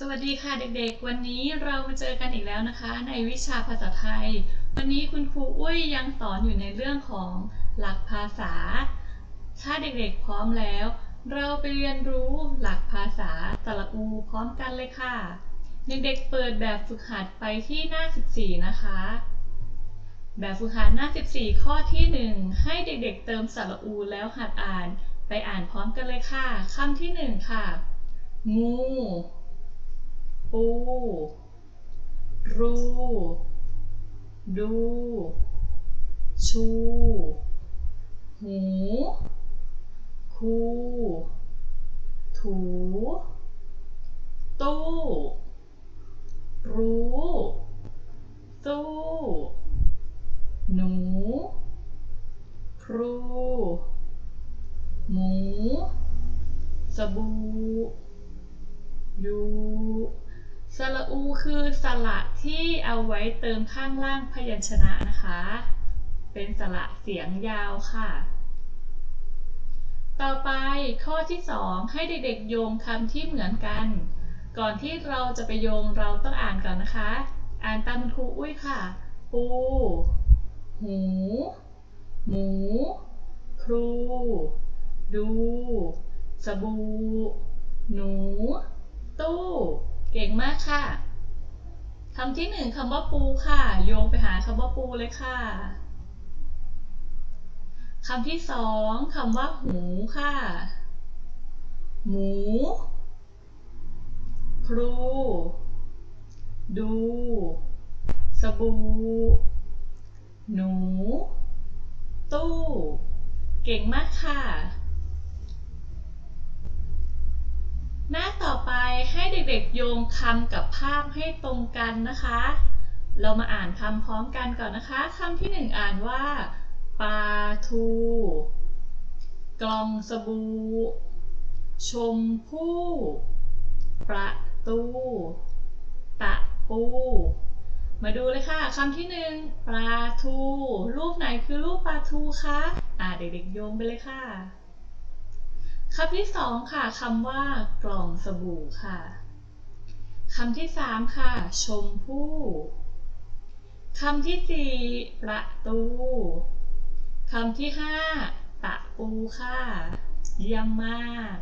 สวัสดีค่ะเด็กๆ วันนี้เรามาเจอกันอีกแล้วนะคะ ในวิชาภาษาไทย วันนี้คุณครูอุ้ยยังสอนอยู่ในเรื่องของหลักภาษา ถ้าเด็กๆพร้อมแล้ว เราไปเรียนรู้หลักภาษาสระอูพร้อมกันเลยค่ะ เด็กๆเปิดแบบฝึกหัดไปที่หน้า 14 นะคะ แบบฝึกหัดหน้า 14 ข้อที่ 1 ให้เด็กๆ เติมสระอูแล้วหัดอ่าน ไปอ่านพร้อมกันเลยค่ะคำที่ 1 ค่ะ งู ปู รู ดู ชู หู คู ถู ตู้ รู้สู้ หนู ครู หมู สบู่ยู สระอูคือสระที่เอาไว้เติมข้างล่างพยัญชนะนะคะ เป็นสระเสียงยาวค่ะ ต่อไปข้อที่ 2 ให้เด็กๆโยงคำที่เหมือนกัน ก่อนที่เราจะไปโยงเราต้องอ่านก่อนนะคะ อ่านตามครูอุ้ยค่ะ ปู หู หมู ครู ดู สบู่ หนู ตู้ เก่งมากค่ะคำที่หนึ่งคำว่าปูค่ะ โยงไปหาคำว่าปูเลยค่ะคำที่สองคำว่าหูค่ะ หมู ครู ดู สบู่ หนู ตู้ เก่งมากค่ะ หน้าต่อไปให้เด็กๆโยงคำกับภาพให้ตรงกันนะคะ เรามาอ่านคำพร้อมกันก่อนนะคะคำที่หนึ่งอ่านว่าปลาทู กล่องสบู่ ชมพู่ ประตู ตะปู มาดูเลยค่ะคำที่หนึ่งปลาทู รูปไหนคือรูปปลาทูคะ อ่าเด็กๆโยงไปเลยค่ะ คำที่สองค่ะคำว่ากล่องสบู่ค่ะคำที่สามค่ะ ชมพู่คำที่สี่ประตูคำที่ห้าตะปูค่ะ เยี่ยมมาก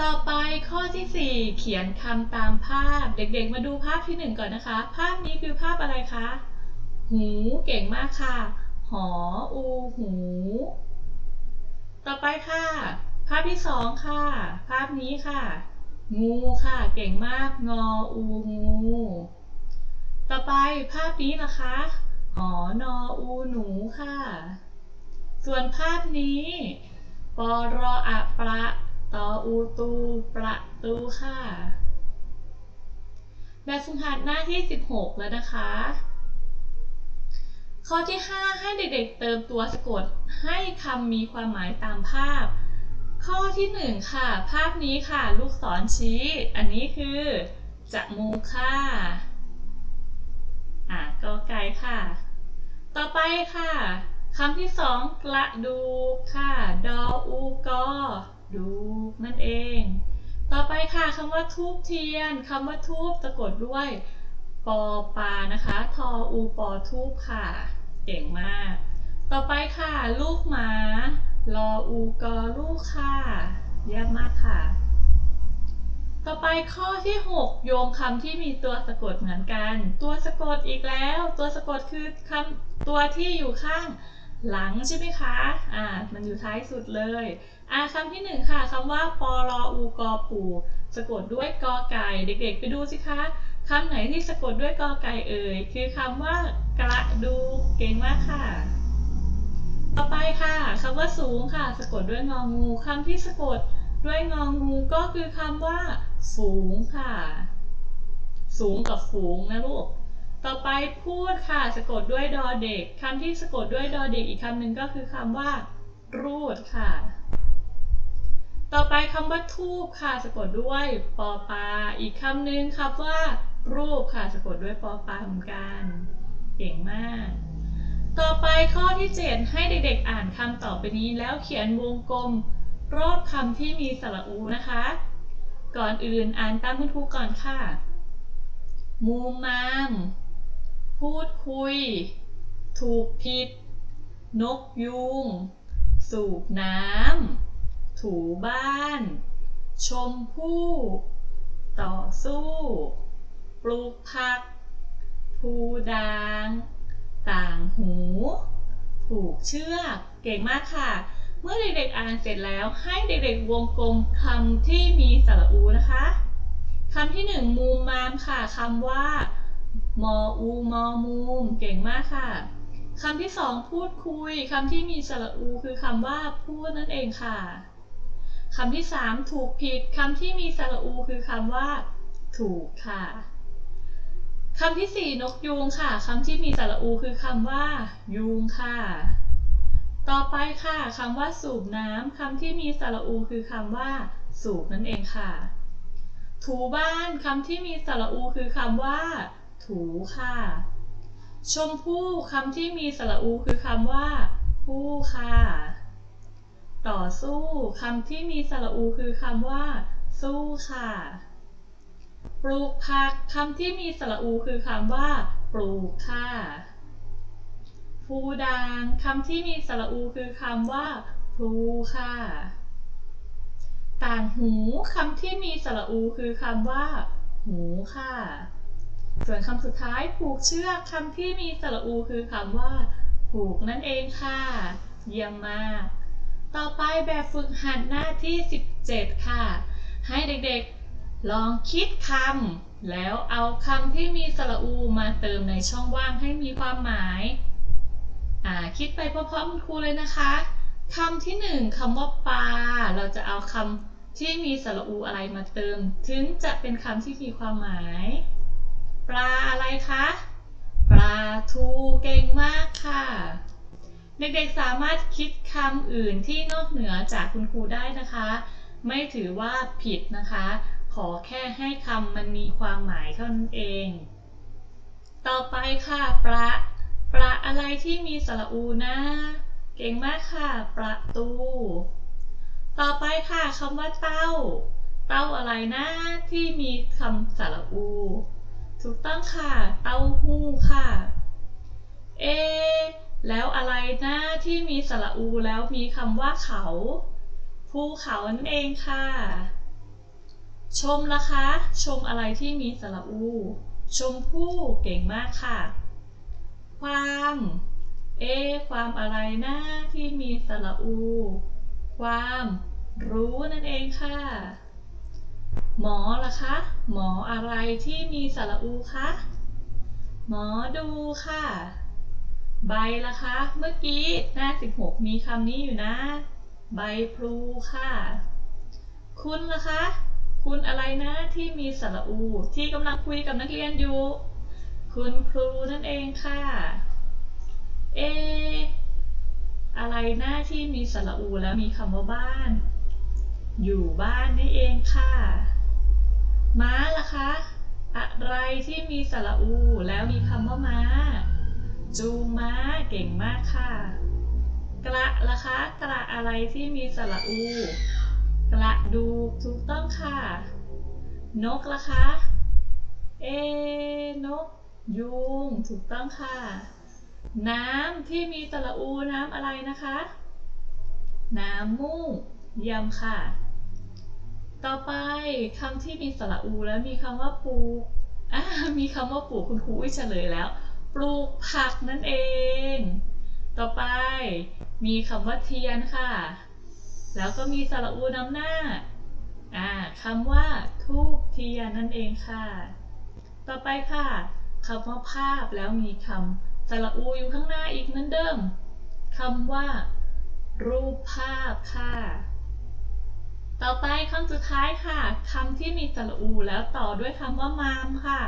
ต่อไปข้อที่สี่เขียนคำตามภาพ เด็กๆมาดูภาพที่หนึ่งก่อนนะคะ ภาพนี้คือภาพอะไรคะ หู เก่งมากค่ะ หอ อู หู ต่อไปค่ะ ภาพที่สองค่ะ ภาพนี้ค่ะ งูค่ะ เก่งมาก งออูงู ต่อไปภาพนี้นะคะหอนออูหนูค่ะ ส่วนภาพนี้ปรออะประตออูตูประตูค่ะ แบบฝึกหัดหน้าที่ 16 แล้วนะคะ ข้อที่ 5 ให้เด็กๆ เติมตัวสะกดให้คำมีความหมายตามภาพ ข้อที่ 1 ค่ะ ภาพนี้ค่ะ ลูกศรชี้ อันนี้คือจะมูค่ะอะกอไก่ค่ะ ต่อไปค่ะคำที่ 2 กระดูกค่ะ ดออูกอดูนั่นเอง ต่อไปค่ะคำว่าทูบเทียนคำว่าทูบสะกดด้วยปอปานะคะ ทออูปอทูบค่ะ เก่งมาก ต่อไปค่ะ ลูกหมา รออูกอลูกค่ะเยี่ยมมากค่ะ ต่อไปข้อที่ 6 โยงคำที่มีตัวสะกดเหมือนกัน ตัวสะกดอีกแล้ว ตัวสะกดคือคำตัวที่อยู่ข้างหลังใช่ไหมคะ อ่า มันอยู่ท้ายสุดเลย อ่าคำที่หนึ่งค่ะคำว่าปอรออูกอปู สะกดด้วยกอไก่ เด็กๆ ไปดูสิคะ คำไหนที่สะกดด้วยกอไก่เอ่ย คือคำว่ากระดูเก่งมากค่ะ ต่อไปค่ะคำว่าสูงค่ะ สะกดด้วยงองูคำที่สะกดด้วยงองูก็คือคำว่า ฝูงค่ะ สูงกับฝูงนะลูก ต่อไปพูดค่ะ สะกดด้วยดอเด็กคำที่สะกดด้วยดอเด็กอีกคำหนึ่งก็คือคำว่า รูดค่ะต่อไปคำว่าทูบค่ะ สะกดด้วยปอปา อีกคำหนึ่งคำว่า รูปค่ะสะกดด้วยปอปาเหมือนกันเก่งมาก ต่อไปข้อที่ 7 ให้เด็กๆอ่านคำต่อไปนี้ แล้วเขียนวงกลมรอบคำที่มีสระอูนะคะ ก่อนอื่นอ่านตามคุณครูก่อนค่ะ มูมาม พูดคุย ถูกผิด นกยุง สูบน้ำ ถูบ้าน ชมพู่ ต่อสู้ ลูกผัก ภูดาง ต่างหู ผูกเชือก เก่งมากค่ะ เมื่อเด็กๆอ่านเสร็จแล้ว ให้เด็กๆวงกลมคำที่มีสระอูนะคะคำที่หนึ่งมูมมามค่ะคำว่ามออูมอมูม เก่งมากค่ะคำที่สองพูดคุยคำที่มีสระอูคือคำว่าพูดนั่นเองค่ะคำที่สามถูกผิดคำที่มีสระอูคือคำว่า ถูกค่ะ คำที่สี่นกยูงค่ะคำที่มีสระอูคือคำว่ายุงค่ะ ต่อไปค่ะคำว่าสูบน้ำคำที่มีสระอูคือคำว่า สูบนั่นเองค่ะ ถูบ้านคำที่มีสระอูคือคำว่า ถูค่ะ ชมพู่คำที่มีสระอูคือคำว่า ผู้ค่ะ ต่อสู้คำที่มีสระอูคือคำว่า สู้ค่ะ ปลูกผักคำที่มีสระอูคือคำว่า ปลูกค่ะภูดางคำที่มีสระอูคือคำว่าพลูค่ะ ต่างหูคำที่มีสระอูคือคำว่า หูค่ะ ส่วนคำสุดท้ายผูกเชือกคำที่มีสระอูคือคำว่า ผูกนั่นเองค่ะ เยี่ยมมาก ต่อไปแบบฝึกหัดหน้าที่ 17 ค่ะ ให้เด็กๆ ลองคิดคำแล้วเอาคำที่มีสระอูมาเติมในช่องว่างให้มีความหมาย อ่า คิดไปพร้อมๆคุณครูเลยนะคะคำที่หนึ่งคำว่าปลา เราจะเอาคำที่มีสระอูอะไรมาเติม ถึงจะเป็นคำที่มีความหมาย ปลาอะไรคะ ปลาทูเก่งมากค่ะ เด็กๆสามารถคิดคำอื่นที่นอกเหนือจากคุณครูได้นะคะ ไม่ถือว่าผิดนะคะ ขอแค่ให้คำมันมีความหมายเท่านั้นเอง ต่อไปค่ะปลาปลาอะไรที่มีสระอูนะ เก่งมากค่ะ ประตู ต่อไปค่ะคำว่าเต้า เต้าอะไรนะที่มีคำสระอู ถูกต้องค่ะ เต้าหู้ค่ะ เอ แล้วอะไรนะที่มีสระอูแล้วมีคำว่าเขา ภูเขานั่นเองค่ะ ชมละคะ ชมอะไรที่มีสระอู ชมพู่เก่งมากค่ะ ความ เอ ความอะไรนะที่มีสระอู ความรู้นั่นเองค่ะ หมอล่ะคะ หมออะไรที่มีสระอูคะหมอดูค่ะ ใบล่ะคะ เมื่อกี้หน้า 16 มีคำนี้อยู่นะ ใบพลูค่ะ คุณล่ะคะ คุณอะไรนะที่มีสระอู ที่กำลังคุยกับนักเรียนอยู่ คุณครูนั่นเองค่ะ เอ อะไรนะที่มีสระอูแล้วมีคำว่าบ้าน อยู่บ้านนี่เองค่ะ ม้าล่ะคะ อะไรที่มีสระอูแล้วมีคำว่าม้า จูงม้าเก่งมากค่ะ กระล่ะคะ กระอะไรที่มีสระอู กระดูกถูกต้องค่ะ นกล่ะคะ เอนก ยุงถูกต้องค่ะ น้ำที่มีสระอูน้ำอะไรนะคะ น้ำมูกเยี่ยมค่ะ ต่อไปคำที่มีสระอูแล้วมีคำว่าปลูกอ่ามีคำว่าปลูกคุณครูอุ้ยเฉลยแล้ว ปลูกผักนั่นเอง ต่อไปมีคำว่าเทียนค่ะ แล้วก็มีสระอูนำหน้าอ่าคำว่าทูบเทียนนั่นเองค่ะ ต่อไปค่ะคำว่าภาพแล้วมีคำสระอูอยู่ข้างหน้าอีกเหมือนเดิมคำว่า รูปภาพค่ะ ต่อไปคำสุดท้ายค่ะคำที่มีสระอูแล้วต่อด้วยคำว่ามามค่ะ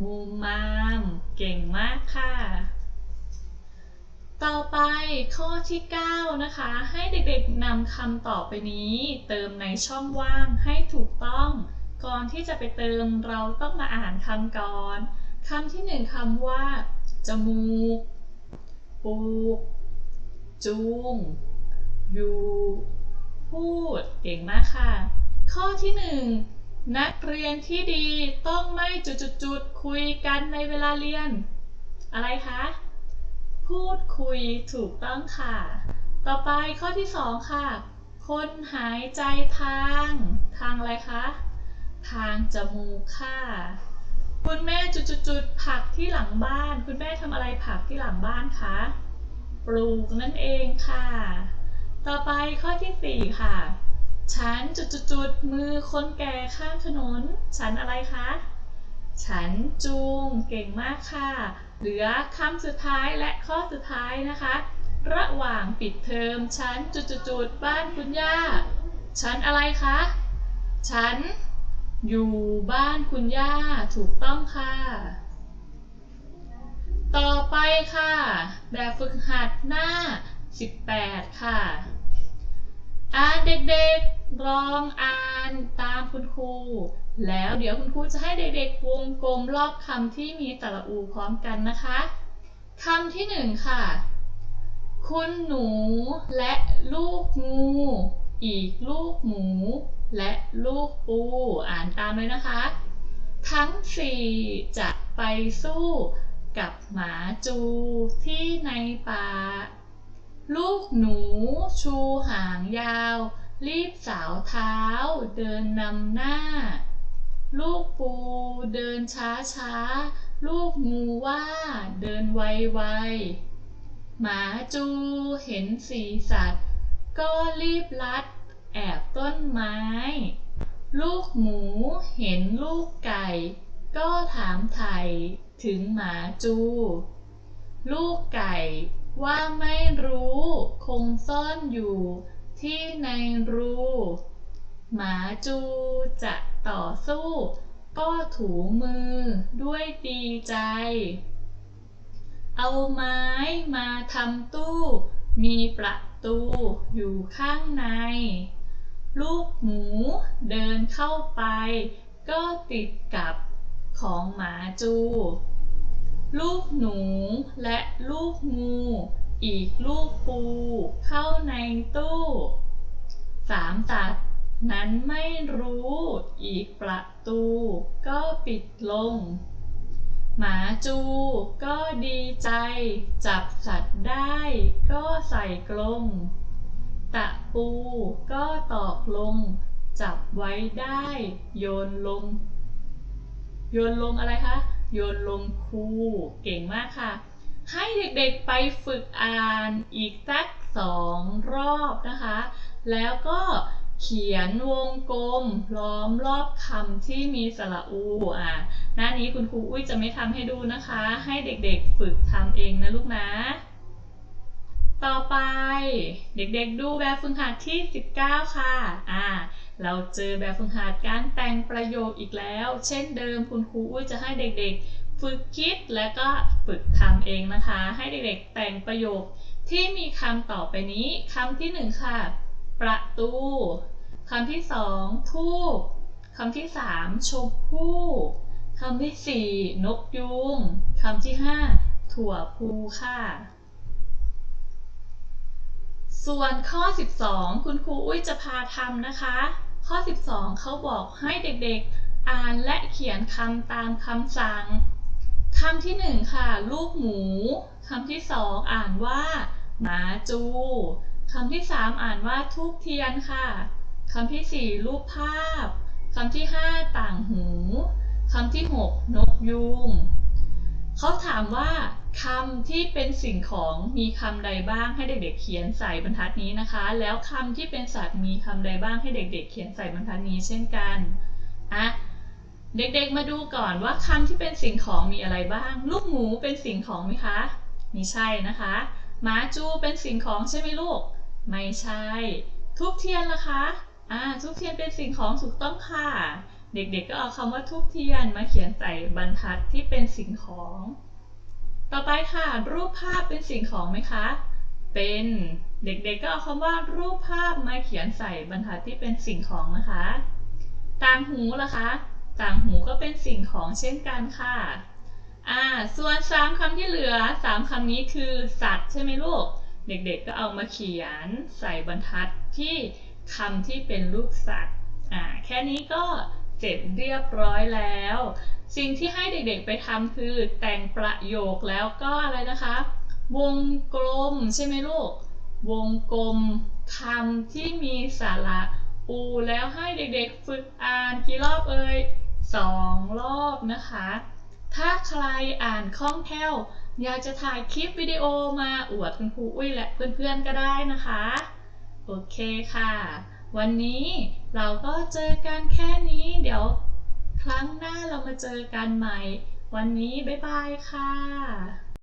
มูมาม เก่งมากค่ะ ต่อไปข้อที่ 9 นะคะ ให้เด็กๆนำคำต่อไปนี้ เติมในช่องว่างให้ถูกต้อง ก่อนที่จะไปเติมเราต้องมาอ่านคำก่อนคำที่หนึ่งคำว่า จมูก ปูก จูง อยู่ พูด เก่งมากค่ะ ข้อที่หนึ่งนักเรียนที่ดีต้องไม่จุดๆคุยกันในเวลาเรียน อะไรคะ พูดคุยถูกต้องค่ะ ต่อไปข้อที่สองค่ะ คนหายใจทาง ทางอะไรคะ ทางจมูกค่ะ คุณแม่จุดๆผักที่หลังบ้าน คุณแม่ทำอะไรผักที่หลังบ้านคะ ปลูกนั่นเองค่ะ ต่อไปข้อที่สี่ค่ะ ฉันจุดๆมือคนแก่ข้ามถนน ฉันอะไรคะ ฉันจูง เก่งมากค่ะ เหลือคำสุดท้ายและข้อสุดท้ายนะคะ ระหว่างปิดเทอมฉันจุดๆบ้านคุณย่าฉันอะไรคะฉันอยู่บ้านคุณย่าถูกต้องค่ะ ต่อไปค่ะ แบบฝึกหัดหน้า 18 ค่ะ อ่านเด็กๆลองอ่านตามคุณครู แล้วเดี๋ยวคุณครูจะให้เด็กๆวงกลมรอบคำที่มีตระอูพร้อมกันนะคะคำที่หนึ่งค่ะ คุณหนูและลูกงู อีกลูกหมู และลูกปู อ่านตามเลยนะคะ ทั้งสี่จะไปสู้กับหมาจูที่ในป่า ลูกหนูชูหางยาว รีบสาวเท้าเดินนำหน้า ลูกปูเดินช้าช้า ลูกงูว่าเดินไวไวหมาจูเห็นสีสัตว์ ก็รีบลัดแอบต้นไม้ ลูกหมูเห็นลูกไก่ ก็ถามไถ่ถึงหมาจู ลูกไก่ว่าไม่รู้คงซ่อนอยู่ที่ในรู หมาจูจะ ต่อสู้ ก็ถูมือด้วยดีใจ เอาไม้มาทำตู้ มีประตูอยู่ข้างใน ลูกหมูเดินเข้าไป ก็ติดกับของหมาจู ลูกหนูและลูกงู อีกลูกปูเข้าในตู้สามสัตว์ นั้นไม่รู้อีกประตูก็ปิดลง หมาจูก็ดีใจ จับสัตว์ได้ก็ใส่กรงตะปูก็ตอกลง จับไว้ได้โยนลง โยนลงอะไรคะ โยนลงคูเก่งมากค่ะ ให้เด็กๆไปฝึกอ่านอีกสักสองรอบนะคะ แล้วก็ เขียนวงกลมล้อมรอบคำที่มีสระอูอะหน้านี้คุณครูอุ้ยจะไม่ทำให้ดูนะคะ ให้เด็กๆฝึกทำเองนะลูกนะ ต่อไปเด็กๆดูแบบฝึกหัดที่ 19 ค่ะอ่าเราเจอแบบฝึกหัดการแต่งประโยคอีกแล้ว เช่นเดิมคุณครูอุ้ยจะให้เด็กๆ ฝึกคิดและก็ฝึกทำเองนะคะ ให้เด็กๆแต่งประโยคที่มีคำต่อไปนี้คำที่หนึ่งค่ะ ประตู คำที่สองทูบคำที่สามชมพู่คำที่สี่นกยุงคำที่ห้าถั่วพูค่ะ ส่วนข้อ 12 คุณครูอุ้ยจะพาทำนะคะ ข้อ 12 เขาบอกให้เด็กๆ อ่านและเขียนคำตามคำสั่งคำที่ 1 ค่ะ ลูกหมูคำที่ 2 อ่านว่า หมาจูคำที่ 3 อ่านว่าทูบเทียนค่ะ คำที่ 4 รูปภาพ คำที่ 5 ต่างหูคำที่ 6 นกยูงเขาถามว่าคำที่เป็นสิ่งของมีคำใดบ้างให้เด็กๆเขียนใส่บรรทัดนี้นะคะ แล้วคำที่เป็นสัตว์มีคำใดบ้างให้เด็กๆ เขียนใส่บรรทัดนี้เช่นกันอะเด็กๆมาดูก่อนว่าคำที่เป็นสิ่งของมีอะไรบ้าง ลูกหมูเป็นสิ่งของไหมคะไม่ใช่นะคะหมาจูเป็นสิ่งของใช่ไหมลูก ไม่ใช่ ทุบเทียนล่ะคะ อ่าทุบเทียนเป็นสิ่งของถูกต้องค่ะ เด็กๆก็เอาคำว่าทุบเทียนมาเขียนใส่บรรทัดที่เป็นสิ่งของ ต่อไปค่ะ รูปภาพเป็นสิ่งของไหมคะ เป็นเด็กๆก็เอาคำว่ารูปภาพมาเขียนใส่บรรทัดที่เป็นสิ่งของนะคะ ต่างหูล่ะคะ ต่างหูก็เป็นสิ่งของเช่นกันค่ะอ่าส่วนสามคำที่เหลือสามคำนี้คือสัตว์ใช่ไหมลูก เด็กๆก็เอามาเขียนใส่บรรทัดที่ คำที่เป็นรูปสัตว์อ่าแค่นี้ก็เสร็จเรียบร้อยแล้ว สิ่งที่ให้เด็กๆไปทำคือแต่งประโยคแล้วก็อะไรนะคะ วงกลมใช่ไหมลูก วงกลมคำที่มีสาระอูแล้วให้เด็กๆฝึกอ่านกี่รอบเอ่ยสองรอบนะคะ ถ้าใครอ่านคล่องแคล่ว อยากจะถ่ายคลิปวิดีโอมาอวดคุณครูอุ้ยและเพื่อนๆก็ได้นะคะ โอเคค่ะ วันนี้เราก็เจอกันแค่นี้ เดี๋ยวครั้งหน้าเรามาเจอกันใหม่ วันนี้บ๊ายบายค่ะ